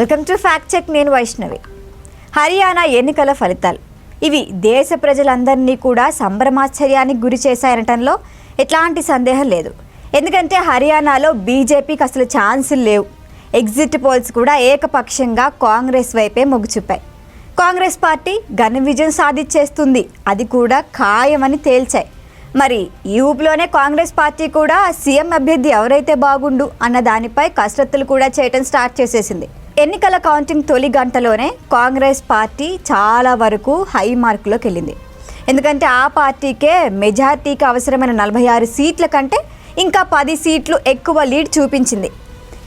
Welcome to fact check నేను వైష్ణవి. హర్యానా ఎన్నికల ఫలితాలు. ఇవి దేశ ప్రజలందరినీ కూడా సంభ్రమాశ్చర్యానికి గురి చేశాయనటంలో ఎట్లాంటి సందేహం లేదు. ఎందుకంటే హర్యానాలో బీజేపీకి అసలు ఛాన్సులు లేవు. ఎగ్జిట్ పోల్స్ కూడా ఏకపక్షంగా కాంగ్రెస్ వైపే మొగ్గు చూపాయి కాంగ్రెస్ పార్టీ ఘన విజయం సాధించేస్తుంది. అది కూడా ఖాయమని తేల్చాయి. మరి యూప్లోనే కాంగ్రెస్ పార్టీ కూడా సీఎం అభ్యర్థి ఎవరైతే బాగుండు అన్న దానిపై కసరత్తులు కూడా చేయటం స్టార్ట్ చేసేసింది. ఎన్నికల కౌంటింగ్ తొలి గంటలోనే కాంగ్రెస్ పార్టీ చాలా వరకు హై మార్కులోకి వెళ్ళింది. ఎందుకంటే ఆ పార్టీకే మెజార్టీకి అవసరమైన నలభై ఆరు సీట్ల కంటే ఇంకా పది సీట్లు ఎక్కువ లీడ్ చూపించింది.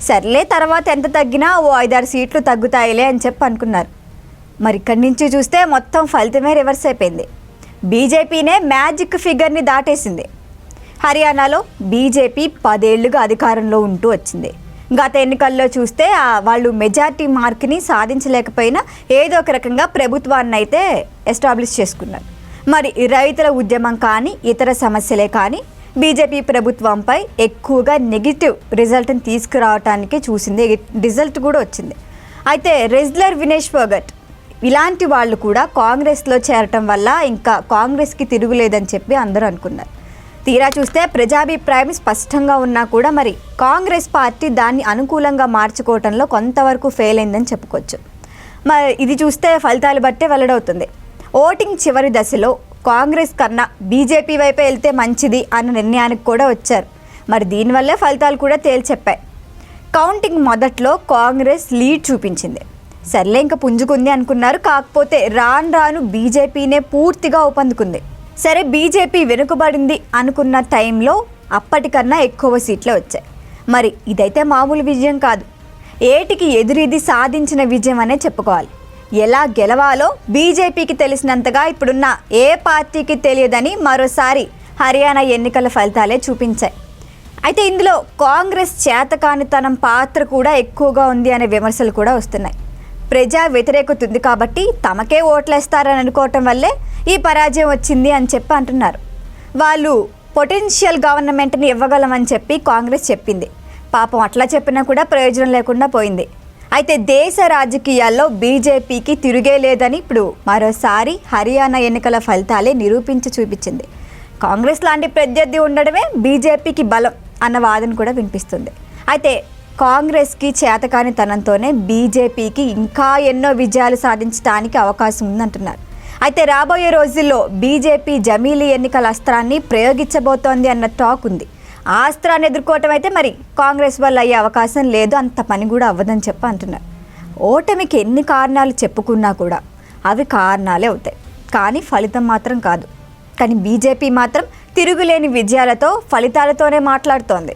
సర్లే తర్వాత ఎంత తగ్గినా ఓ ఐదారు సీట్లు తగ్గుతాయిలే అని చెప్పి అనుకున్నారు. మరి ఇక్కడి నుంచి చూస్తే మొత్తం ఫలితమే రివర్స్ అయిపోయింది. బీజేపీనే మ్యాజిక్ ఫిగర్ని దాటేసింది. హర్యానాలో బీజేపీ పదేళ్ళుగా అధికారంలో ఉంటూ వచ్చింది. గత ఎన్నికల్లో చూస్తే వాళ్ళు మెజార్టీ మార్క్ని సాధించలేకపోయినా ఏదో ఒక రకంగా ప్రభుత్వాన్ని అయితే ఎస్టాబ్లిష్ చేసుకున్నారు. మరి రైతుల ఉద్యమం కానీ ఇతర సమస్యలే కానీ బీజేపీ ప్రభుత్వంపై ఎక్కువగా నెగిటివ్ రిజల్ట్ని తీసుకురావటానికి చూసింది. రిజల్ట్ కూడా వచ్చింది. అయితే రెజ్లర్ వినేష్ ఫోగట్ ఇలాంటి వాళ్ళు కూడా కాంగ్రెస్లో చేరటం వల్ల ఇంకా కాంగ్రెస్కి తిరుగులేదని చెప్పి అందరూ అనుకున్నారు. తీరా చూస్తే ప్రజాభిప్రాయం స్పష్టంగా ఉన్నా కూడా మరి కాంగ్రెస్ పార్టీ దాన్ని అనుకూలంగా మార్చుకోవటంలో కొంతవరకు ఫెయిల్ అయిందని చెప్పుకోవచ్చు. మరి ఇది చూస్తే ఫలితాలు బట్టే వెల్లడవుతుంది. ఓటింగ్ చివరి దశలో కాంగ్రెస్ కన్నా బీజేపీ వైపే వెళ్తే మంచిది అన్న నిర్ణయానికి కూడా వచ్చారు. మరి దీనివల్లే ఫలితాలు కూడా తేల్చెప్పాయి. కౌంటింగ్ మొదట్లో కాంగ్రెస్ లీడ్ చూపించింది. సర్లే ఇంకా పుంజుకుంది అనుకున్నారు. కాకపోతే రాను రాను బీజేపీనే పూర్తిగా ఊపందుకుంది సరే బీజేపీ వెనుకబడింది అనుకున్న టైంలో అప్పటికన్నా ఎక్కువ సీట్లు వచ్చాయి. మరి ఇదైతే మామూలు విజయం కాదు. ఏటికి ఎదురీది సాధించిన విజయం అనే చెప్పుకోవాలి. ఎలా గెలవాలో బీజేపీకి తెలిసినంతగా ఇప్పుడున్న ఏ పార్టీకి తెలియదని మరోసారి హర్యానా ఎన్నికల ఫలితాలే చూపించాయి. అయితే ఇందులో కాంగ్రెస్ చేతకానితనం పాత్ర కూడా ఎక్కువగా ఉంది అనే విమర్శలు కూడా వస్తున్నాయి. ప్రజా వ్యతిరేకత ఉంది కాబట్టి తమకే ఓట్లేస్తారని అనుకోవటం వల్లే ఈ పరాజయం వచ్చింది అని చెప్పి అంటున్నారు. వాళ్ళు పొటెన్షియల్ గవర్నమెంట్ని ఇవ్వగలమని చెప్పి కాంగ్రెస్ చెప్పింది. పాపం అట్లా చెప్పినా కూడా ప్రయోజనం లేకుండా పోయింది. అయితే దేశ రాజకీయాల్లో బీజేపీకి తిరిగే లేదని ఇప్పుడు మరోసారి హర్యానా ఎన్నికల ఫలితాలే నిరూపించి చూపించింది. కాంగ్రెస్ లాంటి ప్రత్యర్థి ఉండడమే బీజేపీకి బలం అన్న వాదన కూడా వినిపిస్తుంది. అయితే కాంగ్రెస్కి చేతకాని తనంతోనే బీజేపీకి ఇంకా ఎన్నో విజయాలు సాధించడానికి అవకాశం ఉందంటున్నారు. అయితే రాబోయే రోజుల్లో బీజేపీ జమీలీ ఎన్నికల అస్త్రాన్ని ప్రయోగించబోతోంది అన్న టాక్ ఉంది. ఆ అస్త్రాన్ని ఎదుర్కోవటం అయితే మరి కాంగ్రెస్ వల్ల అయ్యే అవకాశం లేదు అంత పని కూడా అవ్వదని చెప్పి అంటున్నారు. ఓటమికి ఎన్ని కారణాలు చెప్పుకున్నా కూడా అవి కారణాలే అవుతాయి. కానీ ఫలితం మాత్రం కాదు. కానీ బీజేపీ మాత్రం తిరుగులేని విజయాలతో ఫలితాలతోనే మాట్లాడుతోంది.